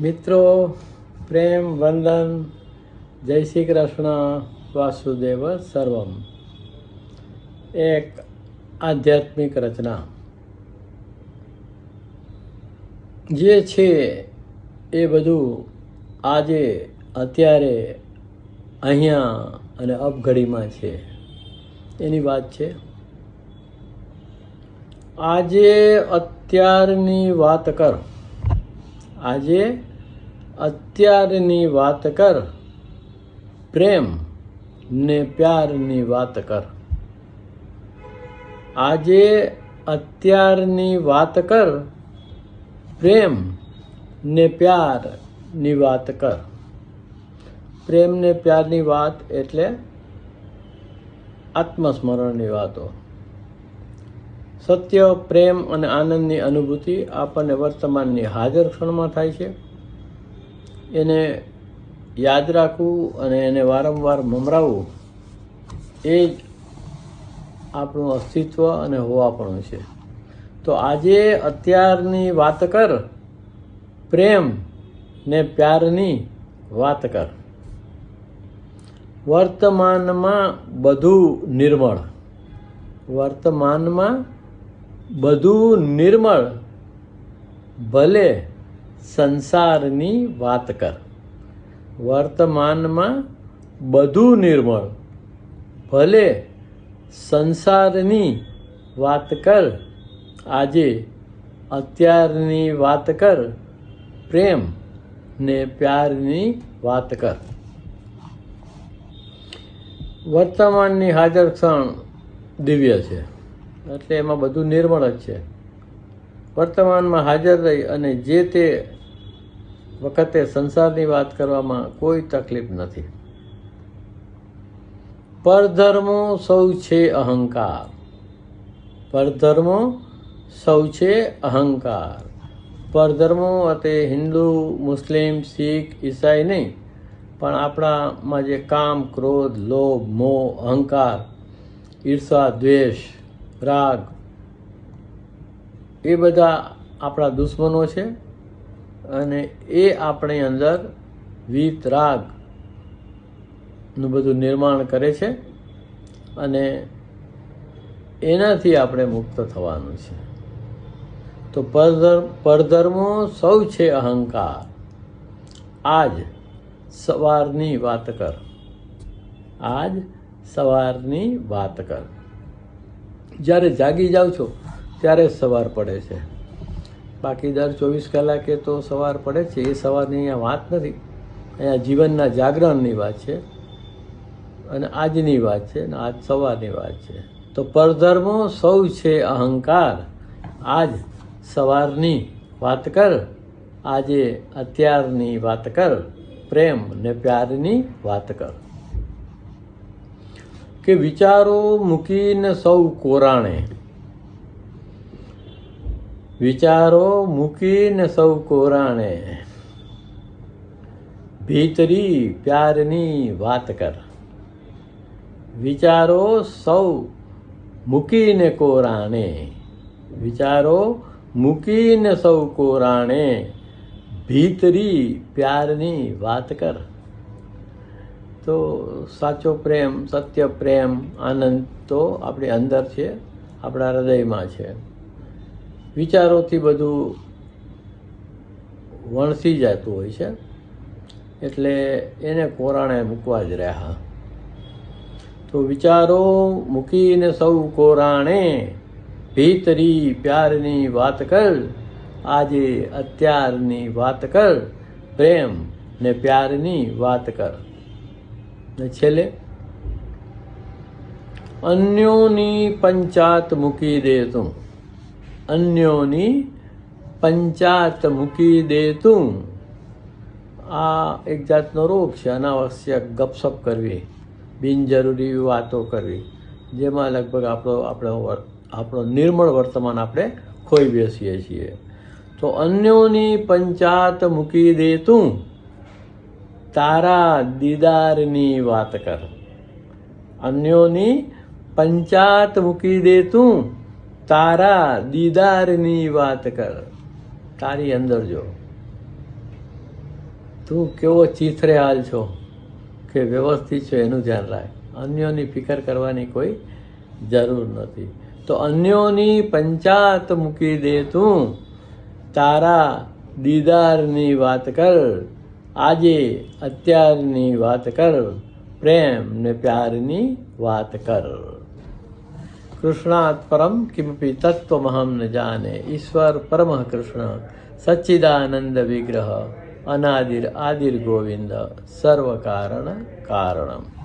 મિત્રો, પ્રેમ, વંદન, જય શ્રી કૃષ્ણ, વાસુદેવ સર્વમ. એક આધ્યાત્મિક રચના. જે છે એ બધું આજે, અત્યારે, અહીંયા અને અપઘડીમાં છે. એની વાત છે. આજે અત્યારની વાત કર. આજે અત્યારની વાત કર. પ્રેમ ને પ્યારની વાત કર. આજે અત્યારની વાત કર. પ્રેમ ને પ્યારની વાત કર. પ્રેમ ને પ્યારની વાત એટલે આત્મસ્મરણની વાતો. સત્ય, પ્રેમ અને આનંદની અનુભૂતિ આપણને વર્તમાનની હાજર ક્ષણમાં થાય છે. એને યાદ રાખવું અને એને વારંવાર મમરાવવું એ જ આપણું અસ્તિત્વ અને હોવાપણું છે. તો આજે અત્યારની વાત કર, પ્રેમ ને પ્યારની વાત કર. વર્તમાનમાં બધું નિર્મળ. વર્તમાનમાં બધું નિર્મળ. ભલે સંસારની વાત કર. વર્તમાનમાં બધું નિર્મળ. ભલે સંસારની વાત કર. આજે અત્યારની વાત કર. પ્રેમ ને પ્યારની વાત કર. વર્તમાનની હાજર ક્ષણ દિવ્ય છે. એટલે એમાં બધું નિર્મળ જ છે. વર્તમાનમાં હાજર રહી અને જે તે વખતે સંસારની વાત કરવામાં કોઈ તકલીફ નથી. પરધર્મો સૌ છે અહંકાર. પરધર્મો સૌ છે અહંકાર. પરધર્મો તે હિન્દુ, મુસ્લિમ, શીખ, ઈસાઈ નહીં, પણ આપણામાં જે કામ, ક્રોધ, લોભ, મોહ, અહંકાર, ઈર્ષા, દ્વેષ રાગ. એ બધા આપણા દુશ્મનો છે અને એ આપણી અંદર વીત રાગનું બધું નિર્માણ કરે છે અને એનાથી આપણે મુક્ત થવાનું છે. તો પરધર્મ, પરધર્મો સૌ છે અહંકાર. આજ સવારની વાત કર. આજ સવારની વાત કર. જ્યારે જાગી જાઓ છો, ત્યારે સવાર પડે છે. બાકી દર ચોવીસ કલાકે તો સવાર પડે છે. એ સવારની અહીંયા વાત નથી. અહીંયા જીવનના જાગરણની વાત છે અને આજની વાત છે અને આજ સવારની વાત છે. તો પરધર્મો સૌ છે અહંકાર. આજ સવારની વાત કર. આજે અત્યારની વાત કર. પ્રેમ ને પ્યારની વાત કર. કે વિચારો મૂકીને સૌ કોરાણે. વિચારો મૂકીને સૌ કોરાણે. ભીતરી પ્યારની વાત કર. વિચારો સૌ મૂકીને કોરાણે. વિચારો મૂકીને સૌ કોરાણે. ભીતરી પ્યારની વાત કર. તો સાચો પ્રેમ, સત્ય પ્રેમ, આનંદ તો આપણી અંદર છે, આપણા હૃદયમાં છે. વિચારોથી બધું વણસી જતું હોય છે, એટલે એને કોરાણે મૂકવા જ રહ્યા. તો વિચારો મૂકીને સૌ કોરાણે, ભીતરી પ્યારની વાત કર, આજે અત્યારની વાત કર, પ્રેમ ને પ્યારની વાત કર. ને છેલ્લે અન્યોની પંચાત મૂકી દે તું. અન્યોની પંચાત મૂકી દે તું. આ એક જાતનો રોગ છે, અનાવશ્યક ગપસપ કરવી, બિનજરૂરી વાતો કરવી, જેમાં લગભગ આપણો આપણો આપણો નિર્મળ વર્તમાન આપણે ખોઈ બેસીએ છીએ. તો અન્યોની પંચાત મૂકી દે તું. તારા દીદારની વાત કર. અન્યોની પંચાત મૂકી દે તું, તારા દીદારની વાત કર. તારી અંદર જો. તું કેવો ચીથરે હાલ છો કે વ્યવસ્થિત છો એનું ધ્યાન રાખ. અન્યોની ફિકર કરવાની કોઈ જરૂર નથી. તો અન્યોની પંચાત મૂકી દે તું, તારા દીદારની વાત કર. આજે અત્યારની વાત કર, પ્રેમ ને પ્યારની વાત કર. કૃષ્ણાત પરમ કિમપી તત્વમહમ ન જાને, ઈશ્વર પરમ કૃષ્ણ સચ્ચિદાનંદ વિગ્રહ, અનાદિર આદિર ગોવિંદ સર્વ કારણ કારણમ.